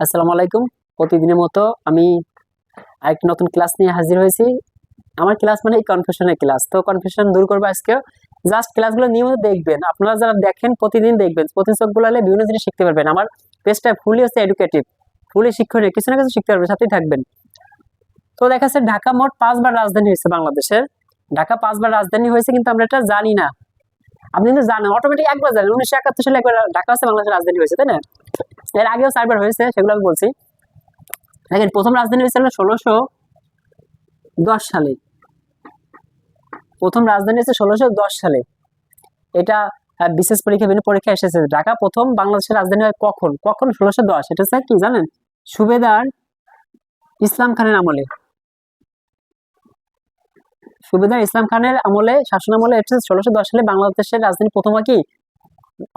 আসসালামু আলাইকুম। প্রতিদিনের মতো আমি আরেকটি নতুন ক্লাস নিয়ে হাজির হয়েছি। আমার ক্লাস মানে কনফিউশনের ক্লাস। তো কনফিউশন দূর করব আজকে জাস্ট ক্লাসগুলো নিয়মিত দেখবেন। আপনারা যারা দেখেন প্রতিদিন দেখবেন, প্রতিদিন চোখ বলালে বিভিন্ন জিনিস শিখতে পারবেন। আমার পেজটা ফুলি হচ্ছে এডুকেটিভ ফুলি শিক্ষণীয়। কিছু না কিছু শিখতে পারবেন, সাথেই থাকবেন। তো দেখা ঢাকা মোট পাঁচবার রাজধানী হয়েছে বাংলাদেশের ঢাকা পাঁচবার রাজধানী হয়েছে কিন্তু আমরা এটা জানি না। আপনি কিন্তু জানেন অটোমেটিক একবার জানেন। উনিশশো একাত্তর সালে একবার ঢাকা হচ্ছে বাংলাদেশের রাজধানী হয়েছে, তাই না? এর আগেও চারবার হয়েছে, সেগুলো আমি বলছি। দেখেন, প্রথম রাজধানী হয়েছিল ষোলোশো দশ সালে। প্রথম রাজধানী হচ্ছে ষোলোশো দশ সালে। এটা বিশেষ পরীক্ষা, বিভিন্ন পরীক্ষা এসেছে। ঢাকা প্রথম বাংলাদেশের রাজধানী হয় কখন? কখন? ষোলোশো দশ। এটা হচ্ছে কি জানেন? সুবেদার ইসলাম খানের আমলে। সুবেদার ইসলাম খানের আমলে, শাসন আমলে, এটা ষোলোশো দশ সালে বাংলাদেশের রাজধানী প্রথম কি?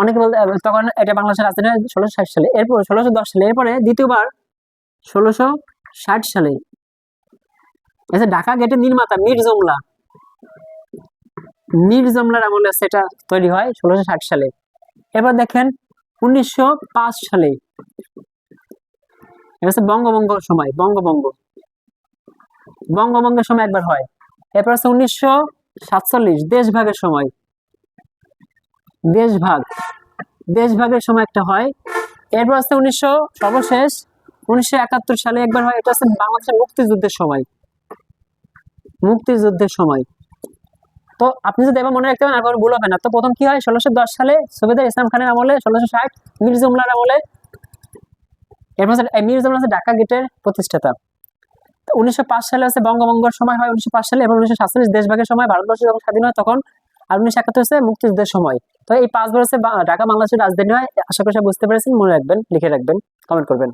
অনেকে বলতে তখন এটা বাংলাদেশের রাজধানী ষোলোশো ষাট সালে। এরপর ষোলোশো দশ সালে, এরপরে দ্বিতীয়বার ষোলোশো ষাট সালে। আচ্ছা ঢাকা গেটের নির্মাতা মীর জমলা। মীর জমলার আমলে সেটা তৈরি হয় ষোলোশো ষাট সালে। এবার দেখেন উনিশশো পাঁচ সালে। এটা হচ্ছে বঙ্গভঙ্গ সময়, বঙ্গভঙ্গ। বঙ্গভঙ্গের সময় একবার হয়। এরপর হচ্ছে উনিশশো সাতচল্লিশ, দেশভাগের সময়। দেশভাগ দেশভাগের সময় একটা হয়। এরপর আছে উনিশশো সর্বশেষ, উনিশশো একাত্তর সালে একবার হয়, এটা হচ্ছে বাংলাদেশের মুক্তিযুদ্ধের সময়। মুক্তিযুদ্ধের সময়। তো আপনি যদি এবার মনে রাখতে পারেন, আর ভুল হবে না। তো প্রথম কি হয়? ষোলোশো দশ সালে সুবেদার ইসলাম খানের আমলে, ষোলোশো ষাট মীর জুমলার আমলে, এরপর হচ্ছে এই মীর ঢাকা গেটের প্রতিষ্ঠাতা। উনিশশো পাঁচ সালে আছে বঙ্গভঙ্গের সময় হয়, উনিশশো পাঁচ সালে। এবং উনিশশো সাতচল্লিশ দেশভাগের সময়, ভারতবর্ষ যখন স্বাধীন হয়, তখন আর উনিশশো একাত্তর হচ্ছে মুক্তিযুদ্ধের সময়। তো এই পাঁচ বছর ঢাকা বাংলাদেশের রাজধানী হয়, আশা করি বুঝতে পেরেছেন, মনে রাখবেন, লিখে রাখবেন কমেন্ট করবেন।